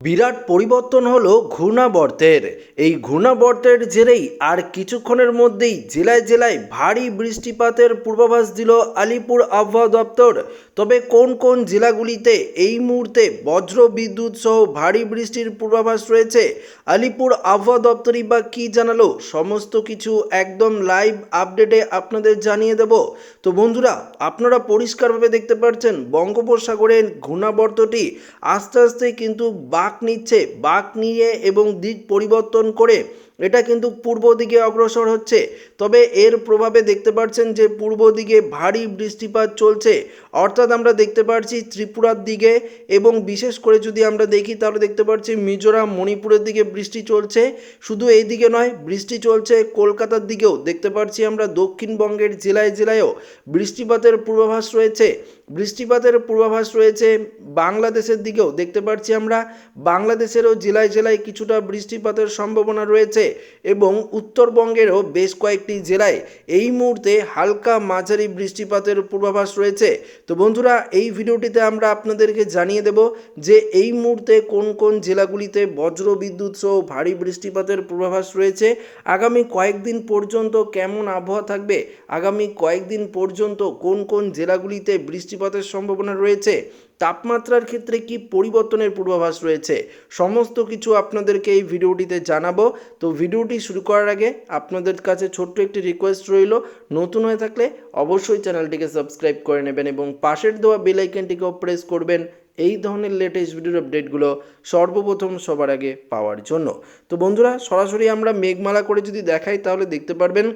বিরাট পরিবর্তন হলো ঘূর্ণাবর্তের। এই ঘূর্ণাবর্তের জেরেই আর কিছুক্ষণের মধ্যেই জেলায় জেলায় ভারী বৃষ্টিপাতের পূর্বাভাস দিল আলিপুর আবহাওয়া দপ্তর। তবে কোন কোন জেলাগুলিতে এই মুহূর্তে বজ্র বিদ্যুৎ সহ ভারী বৃষ্টির পূর্বাভাস রয়েছে, আলিপুর আবহাওয়া দপ্তরই বা কী জানালো, সমস্ত কিছু একদম লাইভ আপডেটে আপনাদের জানিয়ে দেব। তো বন্ধুরা, আপনারা পরিষ্কারভাবে দেখতে পাচ্ছেন বঙ্গোপসাগরের ঘূর্ণাবর্তটি আস্তে আস্তে কিন্তু বাঁক নিচ্ছে বাঁক নিয়ে এবং দিক পরিবর্তন করে এটা কিন্তু পূর্ব দিকে অগ্রসর হচ্ছে। তবে এর প্রভাবে দেখতে পাচ্ছেন যে পূর্ব দিকে ভারী বৃষ্টিপাত চলছে। অর্থাৎ আমরা দেখতে পাচ্ছি ত্রিপুরার দিকে এবং বিশেষ করে যদি আমরা দেখি, তাহলে দেখতে পাচ্ছি মিজোরাম, মণিপুরের দিকে বৃষ্টি চলছে। শুধু এই দিকে নয়, বৃষ্টি চলছে কলকাতার দিকেও। দেখতে পাচ্ছি আমরা দক্ষিণবঙ্গের জেলায় জেলায়ও বৃষ্টিপাতের পূর্বাভাস রয়েছে। বৃষ্টিপাতের পূর্বাভাস রয়েছে বাংলাদেশের দিকেও। দেখতে পাচ্ছি আমরা বাংলাদেশেরও জেলায় জেলায় কিছুটা বৃষ্টিপাতের সম্ভাবনা রয়েছে। এবং উত্তরবঙ্গেরও বেশ কয়েকটি জেলায় এই মুহূর্তে হালকা মাঝারি বৃষ্টিপাতের পূর্বাভাস রয়েছে। তো বন্ধুরা, এই ভিডিওটিতে আমরা আপনাদেরকে জানিয়ে দেব যে এই মুহূর্তে কোন কোন জেলাগুলিতে বজ্র বিদ্যুৎ সহ ভারী বৃষ্টিপাতের পূর্বাভাস রয়েছে, আগামী কয়েকদিন পর্যন্ত কেমন আবহাওয়া থাকবে, আগামী কয়েকদিন পর্যন্ত কোন কোন জেলাগুলিতে বৃষ্টিপাতের সম্ভাবনা রয়েছে, তাপমাত্রার ক্ষেত্রে কি পরিবর্তনের পূর্বাভাস রয়েছে, সমস্ত কিছু আপনাদেরকে এই ভিডিওটিতে জানাব। তো ভিডিওটি শুরু করার আগে আপনাদের কাছে ছোট্ট একটি রিকোয়েস্ট রইল। নতুন হয়ে থাকলে অবশ্যই চ্যানেলটিকে সাবস্ক্রাইব করে নেবেন এবং পাশের দেওয়া বেল আইকনটিকেও প্রেস করবেন এই ধরনের লেটেস্ট ভিডিওর আপডেটগুলো সর্বপ্রথম সবার আগে পাওয়ার জন্য। তো বন্ধুরা, সরাসরি আমরা মেঘমালা করে যদি দেখাই, তাহলে দেখতে পারবেন,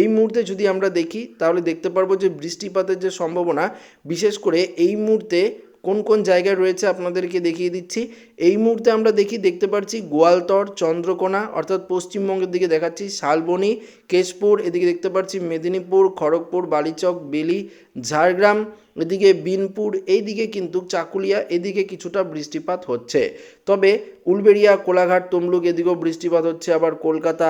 এই মুহূর্তে যদি আমরা দেখি, তাহলে দেখতে পারব যে বৃষ্টিপাতের যে সম্ভাবনা, বিশেষ করে এই মুহূর্তে কোন কোন জায়গায় রয়েছে আপনাদেরকে দেখিয়ে দিচ্ছি। এই মুহূর্তে আমরা দেখি, দেখতে পাচ্ছি গোয়ালতর, চন্দ্রকোনা, অর্থাৎ পশ্চিমবঙ্গের দিকে দেখাচ্ছি শালবনি, কেশপুর, এদিকে দেখতে পাচ্ছি মেদিনীপুর, খড়গপুর, বালিচক, বেলি, ঝাড়গ্রাম, এদিকে বিনপুর এই দিকে কিন্তু চাকুলিয়া, এদিকে কিছুটা বৃষ্টিপাত হচ্ছে। তবে উলবেড়িয়া, কোলাঘাট, তমলুক, এদিকেও বৃষ্টিপাত হচ্ছে, আবার কলকাতা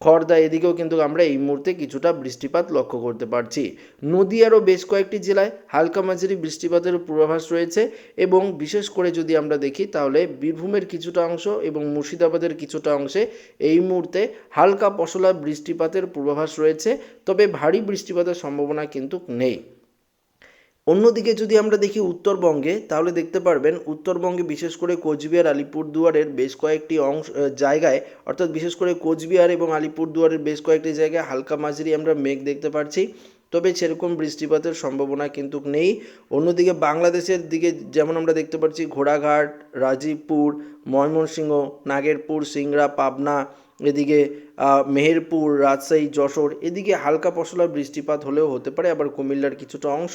খড়দা এদিকেও কিন্তু আমরা এই মুহূর্তে কিছুটা বৃষ্টিপাত লক্ষ্য করতে পারছি। নদীয়ারও বেশ কয়েকটি জেলায় হালকা মাঝারি বৃষ্টিপাতের পূর্বাভাস রয়েছে এবং বিশেষ করে যদি আমরা দেখি, তাহলে বীরভূমের কিছুটা অংশ এবং মুর্শিদাবাদের কিছুটা অংশে এই মুহূর্তে হালকা পশলা বৃষ্টিপাতের পূর্বাভাস রয়েছে। তবে ভারী বৃষ্টিপাতের সম্ভাবনা কিন্তু নেই। অন্যদিকে যদি আমরা দেখি উত্তরবঙ্গে, তাহলে দেখতে পারবেন উত্তরবঙ্গে বিশেষ করে কোচবিহার, আলিপুরদুয়ারের বেশ কয়েকটি অংশ জায়গায়, অর্থাৎ বিশেষ করে কোচবিহার এবং আলিপুরদুয়ারের বেশ কয়েকটি জায়গায় হালকা মাঝারি আমরা মেঘ দেখতে পাচ্ছি তবে সেরকম বৃষ্টিপাতের সম্ভাবনা কিন্তু নেই। অন্যদিকে বাংলাদেশের দিকে যেমন আমরা দেখতে পাচ্ছি ঘোড়াঘাট, রাজীবপুর, ময়মনসিংহ, নাগেরপুর, সিংড়া, পাবনা, এদিকে মেহেরপুর, রাজশাহী, যশোর, এদিকে হালকা পশলা বৃষ্টিপাত হলেও হতে পারে, আবার কুমিল্লার কিছুটা অংশ।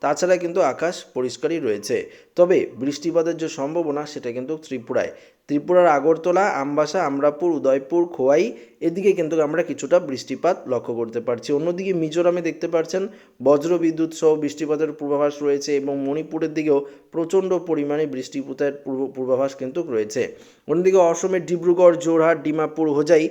তাছাড়া কিন্তু আকাশ পরিষ্কারই রয়েছে। তবে বৃষ্টিপাতের যে সম্ভাবনা, সেটা কিন্তু ত্রিপুরায়। ত্রিপুরার আগরতলা, আমবাসা, আমরাপুর, উদয়পুর, খোয়াই, এদিকে কিন্তু আমরা কিছুটা বৃষ্টিপাত লক্ষ্য করতে পারছি। অন্যদিকে মিজোরামে দেখতে পাচ্ছেন বজ্র বিদ্যুৎ সহ বৃষ্টিপাতের পূর্বাভাস রয়েছে এবং মণিপুরের দিকেও প্রচণ্ড পরিমাণে বৃষ্টিপাতের পূর্ব পূর্বাভাস কিন্তু রয়েছে। অন্যদিকে অসমের ডিব্রুগড় জোরহাট ডিমাপুর, হোজাই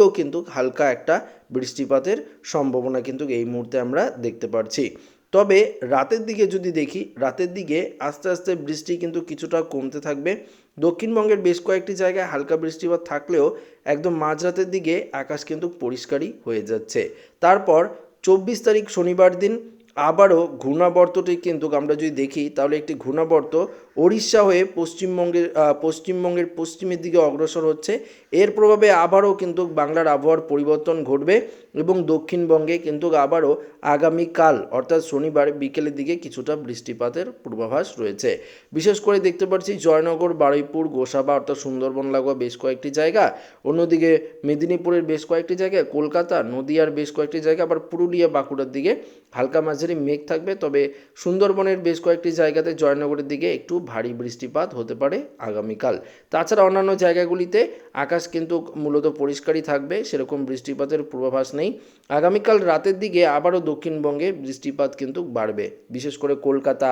এদিকেও কিন্তু হালকা একটা বৃষ্টিপাতের সম্ভাবনা কিন্তু এই মুহূর্তে আমরা দেখতে পাচ্ছি তবে রাতের দিকে যদি দেখি, রাতের দিকে আস্তে আস্তে বৃষ্টি কিন্তু কিছুটা কমতে থাকবে। দক্ষিণবঙ্গের বেশ কয়েকটি জায়গায় হালকা বৃষ্টিপাত থাকলেও একদম মাঝরাতের দিকে আকাশ কিন্তু পরিষ্কারই হয়ে যাচ্ছে। তারপর চব্বিশ তারিখ শনিবার দিন আবারও ঘূর্ণাবর্তটি কিন্তু আমরা যদি দেখি, তাহলে একটি ঘূর্ণাবর্ত ওড়িশা হয়ে পশ্চিমবঙ্গের পশ্চিমবঙ্গের পশ্চিমের দিকে অগ্রসর হচ্ছে। এর প্রভাবে আবারও কিন্তু বাংলার আবহাওয়ার পরিবর্তন ঘটবে এবং দক্ষিণবঙ্গে কিন্তু আবারও আগামীকাল, অর্থাৎ শনিবার বিকেলের দিকে কিছুটা বৃষ্টিপাতের পূর্বাভাস রয়েছে। বিশেষ করে দেখতে পাচ্ছি জয়নগর, বারুইপুর, গোসাবা, অর্থাৎ সুন্দরবন লাগোয়া বেশ কয়েকটি জায়গা। অন্যদিকে মেদিনীপুরের বেশ কয়েকটি জায়গায় কলকাতা, নদিয়ার বেশ কয়েকটি জায়গা, আবার পুরুলিয়া, বাঁকুড়ার দিকে হালকা মাঝারি মেঘ থাকবে, তবে সুন্দরবনের বেশ কয়েকটি জায়গাতে জয়নগরের দিকে একটু ভারী বৃষ্টিপাত হতে পারে আগামীকাল। তাছাড়া অন্যান্য জায়গাগুলিতে আকাশ কিন্তু মূলত পরিষ্কারই থাকবে, সেরকম বৃষ্টিপাতের পূর্বাভাস নেই। আগামীকাল রাতের দিকে আবারও দক্ষিণবঙ্গে বৃষ্টিপাত কিন্তু বাড়বে, বিশেষ করে কলকাতা,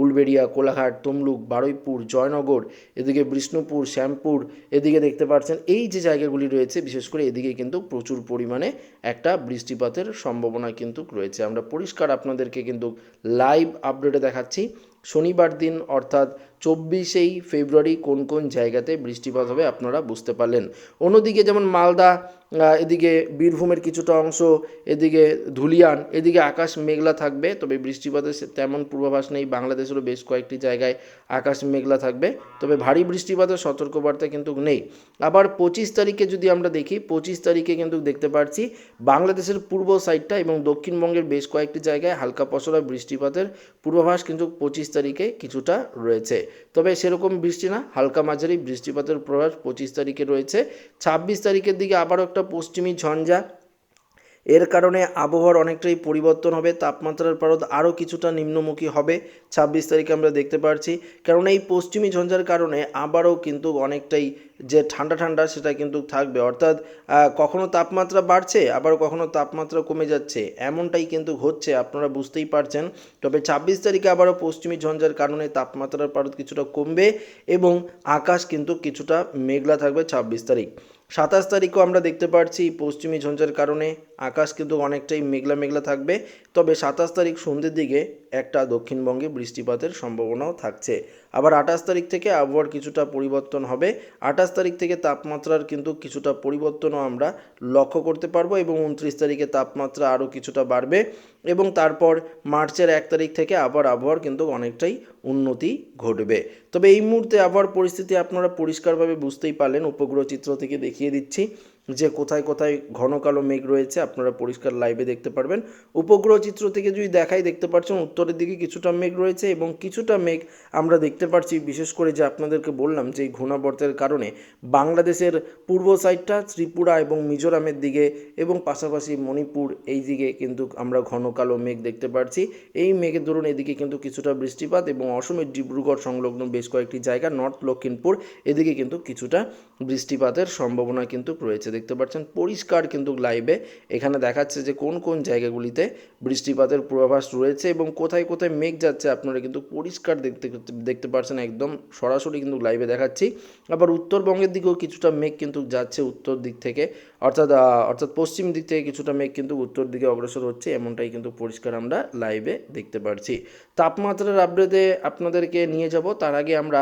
উলবেড়িয়া, কোলাঘাট, তমলুক, বারুইপুর, জয়নগর, এদিকে বিষ্ণুপুর, শ্যামপুর, এদিকে দেখতে পাচ্ছেন এই যে জায়গাগুলি রয়েছে, বিশেষ করে এদিকে কিন্তু প্রচুর পরিমাণে একটা বৃষ্টিপাতের সম্ভাবনা কিন্তু রয়েছে। আমরা পরিষ্কার আপনাদেরকে কিন্তু লাইভ আপডেটে দেখাচ্ছি। শনিবার দিন, অর্থাৎ চব্বিশেই ফেব্রুয়ারি কোন কোন জায়গাতে বৃষ্টিপাত হবে আপনারা বুঝতে পারলেন। অন্যদিকে যেমন মালদা এদিকে বীরভূমের কিছুটা অংশ, এদিকে ধুলিয়ান, এদিকে আকাশ মেঘলা থাকবে, তবে বৃষ্টিপাতের তেমন পূর্বাভাস নেই। বাংলাদেশেরও বেশ কয়েকটি জায়গায় আকাশ মেঘলা থাকবে, তবে ভারী বৃষ্টিপাতের সতর্কবার্তা কিন্তু নেই। আবার পঁচিশ তারিখে যদি আমরা দেখি, পঁচিশ তারিখে কিন্তু দেখতে পাচ্ছি বাংলাদেশের পূর্ব সাইডটা এবং দক্ষিণবঙ্গের বেশ কয়েকটি জায়গায় হালকা পশলা বৃষ্টিপাতের পূর্বাভাস কিন্তু পঁচিশ তারিখে কিছুটা রয়েছে। তবে সেরকম বৃষ্টি না, হালকা মাঝারি বৃষ্টিপাতের পূর্বাভাস পঁচিশ তারিখে রয়েছে। ছাব্বিশ তারিখের দিকে আবারও একটা পশ্চিমী ঝঞ্ঝা। এর কারণে আবহাওয়ার অনেকটাই পরিবর্তন হবে, তাপমাত্রার পারদ আরও কিছুটা নিম্নমুখী হবে, ছাব্বিশ তারিখে আমরা দেখতে পাচ্ছি কারণ এই পশ্চিমী ঝঞ্ঝার কারণে আবারও কিন্তু অনেকটাই যে ঠান্ডা ঠান্ডা সেটা কিন্তু থাকবে। অর্থাৎ কখনো তাপমাত্রা বাড়ছে, আবার কখনো তাপমাত্রা কমে যাচ্ছে। এমনটাই কিন্তু হচ্ছে আপনারা বুঝতেই পারছেন। তবে ছাব্বিশ তারিখে আবারও পশ্চিমী ঝঞ্ঝার কারণে তাপমাত্রার পারদ কিছুটা কমবে এবং আকাশ কিন্তু কিছুটা মেঘলা থাকবে ছাব্বিশ তারিখ। সাতাশ তারিখও আমরা দেখতে পাচ্ছি পশ্চিমী ঝঞ্ঝার কারণে। আকাশ কিন্তু অনেকটাই মেঘলা মেঘলা থাকবে। তবে সাতাশ তারিখ সন্ধ্যের দিকে একটা দক্ষিণবঙ্গে বৃষ্টিপাতের সম্ভাবনাও থাকছে। আবার আঠাশ তারিখ থেকে আবহাওয়ার কিছুটা পরিবর্তন হবে। আঠাশ তারিখ থেকে তাপমাত্রার কিন্তু কিছুটা পরিবর্তনও আমরা লক্ষ্য করতে পারব এবং উনত্রিশ তারিখে তাপমাত্রা আরও কিছুটা বাড়বে এবং তারপর মার্চের এক তারিখ থেকে আবার আবহাওয়ার কিন্তু অনেকটাই উন্নতি ঘটবে। তবে এই মুহূর্তে আবহাওয়ার পরিস্থিতি আপনারা পরিষ্কারভাবে বুঝতেই পারলেন, উপগ্রহ চিত্র থেকে দেখিয়ে দিচ্ছি। যে কোথায় কোথায় ঘন কালো মেঘ রয়েছে, আপনারা পরিষ্কার লাইভে দেখতে পারবেন। উপগ্রহ চিত্র থেকে যদি দেখাই, দেখতে পাচ্ছেন উত্তরের দিকে কিছুটা মেঘ রয়েছে এবং কিছুটা মেঘ আমরা দেখতে পাচ্ছি বিশেষ করে যে আপনাদেরকে বললাম যে এই ঘূর্ণাবর্তের কারণে বাংলাদেশের পূর্ব সাইডটা ত্রিপুরা এবং মিজোরামের দিকে এবং পাশাপাশি মণিপুর এই দিকে কিন্তু আমরা ঘন কালো মেঘ দেখতে পাচ্ছি এই মেঘের দরুন এদিকে কিন্তু কিছুটা বৃষ্টিপাত এবং অসমের ডিব্রুগড় সংলগ্ন বেশ কয়েকটি জায়গা নর্থ লক্ষিমপুর, এদিকে কিন্তু কিছুটা বৃষ্টিপাতের সম্ভাবনা কিন্তু রয়েছে। দেখতে পাচ্ছেন, পরিষ্কার কিন্তু লাইভে এখানে দেখাচ্ছে যে কোন কোন জায়গাগুলিতে বৃষ্টিপাতের পূর্বাভাস রয়েছে এবং কোথায় কোথায় মেঘ যাচ্ছে আপনারা কিন্তু পরিষ্কার দেখতে দেখতে পাচ্ছেন, একদম সরাসরি কিন্তু লাইভে দেখাচ্ছি। আবার উত্তরবঙ্গের দিকেও কিছুটা মেঘ কিন্তু যাচ্ছে উত্তর দিক থেকে, অর্থাৎ অর্থাৎ পশ্চিম দিক থেকে কিছুটা মেঘ কিন্তু উত্তর দিকে অগ্রসর হচ্ছে, এমনটাই কিন্তু পরিষ্কার আমরা লাইভে দেখতে পাচ্ছি তাপমাত্রার আপডেটে আপনাদেরকে নিয়ে যাব, তার আগে আমরা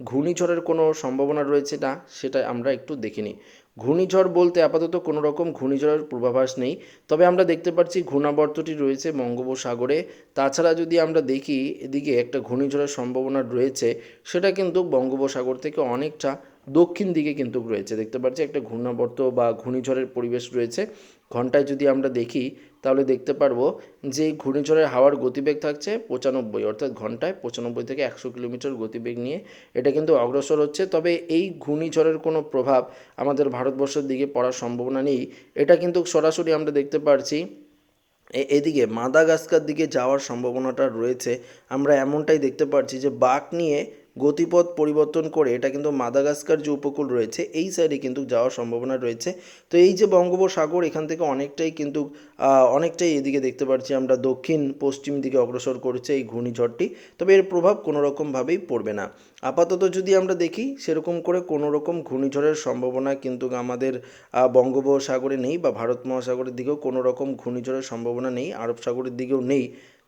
ঘূর্ণিঝড়ের কোনো সম্ভাবনা রয়েছে না, সেটা আমরা একটু দেখে নিই। ঘূর্ণিঝড় বলতে আপাতত কোনো রকম ঘূর্ণিঝড়ের পূর্বাভাস নেই, তবে আমরা দেখতে পাচ্ছি ঘূর্ণাবর্তটি রয়েছে বঙ্গোপসাগরে। তাছাড়া যদি আমরা দেখি, এদিকে একটা ঘূর্ণিঝড়ের সম্ভাবনা রয়েছে, সেটা কিন্তু বঙ্গোপসাগর থেকে অনেকটা দক্ষিণ দিকে কিন্তু রয়েছে। দেখতে পাচ্ছি একটা ঘূর্ণাবর্ত বা ঘূর্ণিঝড়ের পরিবেশ রয়েছে। ঘন্টায় যদি আমরা দেখি, তাহলে দেখতে পারব যে ঘূর্ণিঝড়ের হাওয়ার গতিবেগ থাকছে পঁচানব্বই, অর্থাৎ ঘন্টায় পঁচানব্বই থেকে একশো কিলোমিটার গতিবেগ নিয়ে। এটা কিন্তু অগ্রসর হচ্ছে, তবে এই ঘূর্ণিঝড়ের কোনো প্রভাব আমাদের ভারতবর্ষের দিকে পড়ার সম্ভাবনা নেই। এটা কিন্তু সরাসরি আমরা দেখতে পারছি এদিকে মাদাগাস্কার দিকে যাওয়ার সম্ভাবনাটা রয়েছে। আমরা এমনটাই দেখতে পাচ্ছি যে বাঘ নিয়ে গতিপথ পরিবর্তন করে এটা কিন্তু মাদাগাস্কার যে উপকূল রয়েছে, এই সাইডে কিন্তু যাওয়ার সম্ভাবনা রয়েছে। তো এই যে বঙ্গোপসাগর, এখান থেকে অনেকটাই কিন্তু অনেকটাই এদিকে দেখতে পাচ্ছি আমরা, দক্ষিণ, পশ্চিম দিকে অগ্রসর করছে এই ঘূর্ণিঝড়টি। তবে এর প্রভাব কোনো রকমভাবেই পড়বে না। আপাতত যদি আমরা দেখি, সেরকম করে কোনো রকম ঘূর্ণিঝড়ের সম্ভাবনা কিন্তু আমাদের বঙ্গোপসাগরে নেই বা ভারত মহাসাগরের দিকেও কোনো রকম ঘূর্ণিঝড়ের সম্ভাবনা নেই, আরব সাগরের দিকেও নেই।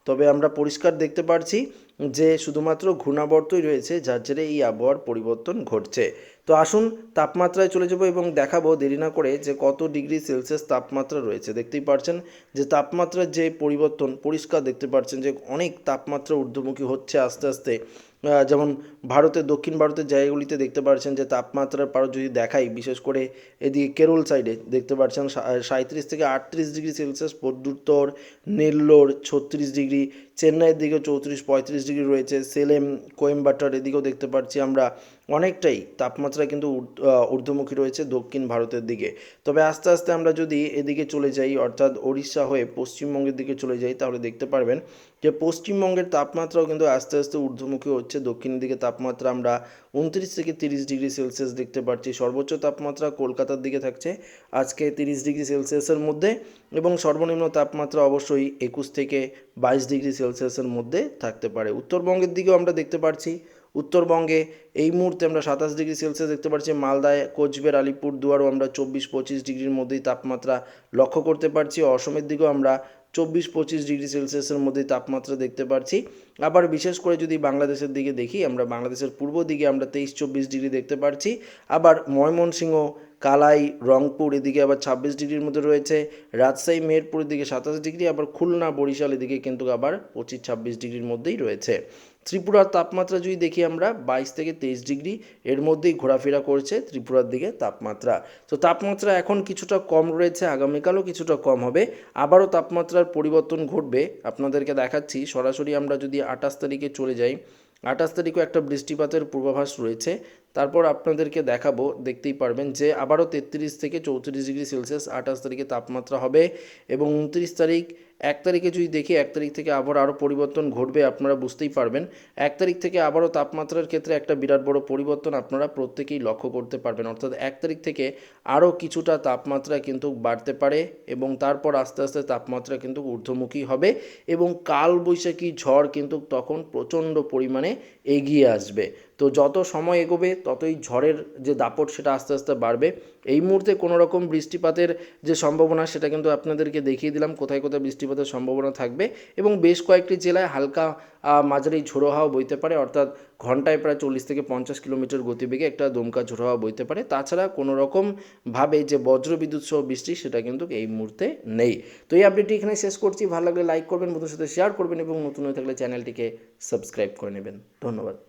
তবে আমরা পরিষ্কার দেখতে পারছি যে শুধুমাত্র ঘূর্ণাবর্তই রয়েছে, যার জেরে এই আবহাওয়ার পরিবর্তন ঘটছে। তো আসুন তাপমাত্রায় চলে যাব এবং দেখাবো দেরি না করে যে কত ডিগ্রি সেলসিয়াস তাপমাত্রা রয়েছে। দেখতেই পারছেন যে তাপমাত্রার যে পরিবর্তন, পরিষ্কার দেখতে পাচ্ছেন যে অনেক তাপমাত্রা ঊর্ধ্বমুখী হচ্ছে আস্তে আস্তে। যেমন ভারতের, দক্ষিণ ভারতের জায়গাগুলিতে দেখতে পাচ্ছেন যে তাপমাত্রার পারও যদি দেখাই, বিশেষ করে এদিকে কেরল সাইডে দেখতে পাচ্ছেন সাঁত্রিশ থেকে আটত্রিশ ডিগ্রি সেলসিয়াস পদ্যুত্তর নেল্লোর ছত্রিশ ডিগ্রি চেন্নাইয়ের দিকেও চৌত্রিশ পঁয়ত্রিশ ডিগ্রি রয়েছে। সেলেম কোয়েম্বাটার এদিকেও দেখতে পাচ্ছি আমরা। অনেকটাই তাপমাত্রা কিন্তু ঊর্ধ্বমুখী রয়েছে দক্ষিণ ভারতের দিকে। তবে আস্তে আস্তে আমরা যদি এদিকে চলে যাই, অর্থাৎ ওড়িশা হয়ে পশ্চিমবঙ্গের দিকে চলে যাই, তাহলে দেখতে পারবেন যে পশ্চিমবঙ্গের তাপমাত্রাও কিন্তু আস্তে আস্তে ঊর্ধ্বমুখী হচ্ছে। দক্ষিণের দিকে তাপমাত্রা আমরা উনত্রিশ থেকে তিরিশ ডিগ্রি সেলসিয়াস দেখতে পাচ্ছি। সর্বোচ্চ তাপমাত্রা কলকাতার দিকে থাকছে আজকে তিরিশ ডিগ্রি সেলসিয়াসের মধ্যে এবং সর্বনিম্ন তাপমাত্রা অবশ্যই একুশ থেকে বাইশ ডিগ্রি সেলসিয়াসের মধ্যে থাকতে পারে। উত্তরবঙ্গের দিকেও আমরা দেখতে পাচ্ছি উত্তরবঙ্গে এই মুহূর্তে আমরা সাতাশ ডিগ্রি সেলসিয়াস দেখতে পাচ্ছি, মালদায়, কোচবিহার, আলিপুর, দুয়ারও আমরা চব্বিশ পঁচিশ ডিগ্রির মধ্যেই তাপমাত্রা লক্ষ্য করতে পারছি। অসমের দিকেও আমরা চব্বিশ পঁচিশ ডিগ্রি সেলসিয়াসের মধ্যে তাপমাত্রা দেখতে পাচ্ছি আবার বিশেষ করে যদি বাংলাদেশের দিকে দেখি, আমরা বাংলাদেশের পূর্ব দিকে আমরা তেইশ চব্বিশ ডিগ্রি দেখতে পাচ্ছি আবার ময়মনসিংহ, কালাই, রংপুর এদিকে আবার ছাব্বিশ ডিগ্রির মধ্যে রয়েছে। রাজশাহী মেহেরপুরের দিকে সাতাশ ডিগ্রি, আবার খুলনা, বরিশাল এদিকে কিন্তু আবার পঁচিশ ছাব্বিশ ডিগ্রির মধ্যেই রয়েছে। ত্রিপুরার তাপমাত্রা যদি দেখি আমরা, বাইশ থেকে তেইশ ডিগ্রি, এর মধ্যেই ঘোরাফেরা করছে ত্রিপুরার দিকে তাপমাত্রা। তো তাপমাত্রা এখন কিছুটা কম রয়েছে, আগামীকালও কিছুটা কম হবে। আবারও তাপমাত্রার পরিবর্তন ঘটবে, আপনাদেরকে দেখাচ্ছি। সরাসরি আমরা যদি আঠাশ তারিখে চলে যাই, আঠাশ তারিখও একটা বৃষ্টিপাতের পূর্বাভাস রয়েছে। তারপর আপনাদেরকে দেখাবো, দেখতেই পারবেন যে আবারও তেত্রিশ থেকে চৌত্রিশ ডিগ্রি সেলসিয়াস আঠাশ তারিখে তাপমাত্রা হবে এবং উনত্রিশ তারিখ এক তারিখে যদি দেখি, এক তারিখ থেকে আবার আরও পরিবর্তন ঘটবে, আপনারা বুঝতেই পারবেন। এক তারিখ থেকে আবারও তাপমাত্রার ক্ষেত্রে একটা বিরাট বড় পরিবর্তন আপনারা প্রত্যেকেই লক্ষ্য করতে পারবেন। অর্থাৎ এক তারিখ থেকে আরও কিছুটা তাপমাত্রা কিন্তু বাড়তে পারে এবং তারপর আস্তে আস্তে তাপমাত্রা কিন্তু ঊর্ধ্বমুখী হবে এবং কালবৈশাখী ঝড় কিন্তু তখন প্রচণ্ড পরিমাণে এগিয়ে আসবে। তো যত সময় এগোবে, ততই ঝড়ের যে দাপট সেটা আস্তে আস্তে বাড়বে। এই মুহূর্তে কোনো রকম বৃষ্টিপাতের যে সম্ভাবনা, সেটা কিন্তু আপনাদেরকে দেখিয়ে দিলাম, কোথায় কোথায় বৃষ্টিপাতের সম্ভাবনা থাকবে। এবং বেশ কয়েকটি জেলায় হালকা মাঝারি ঝোড়ো হাওয়া বইতে পারে, অর্থাৎ ঘন্টায় প্রায় চল্লিশ থেকে পঞ্চাশ কিলোমিটার গতিবেগে একটা দমকা ঝোড়ো হাওয়া বইতে পারে। তাছাড়া কোনো রকম ভাবে যে বজ্রবিদ্যুৎ সহ বৃষ্টি, সেটা কিন্তু এই মুহূর্তে নেই। তো এই আপডেটটি এখানে শেষ করছি। ভালো লাগলে লাইক করবেন বন্ধুর সাথে শেয়ার করবেন এবং নতুন হয়ে থাকলে চ্যানেলটিকে সাবস্ক্রাইব করে নেবেন। ধন্যবাদ।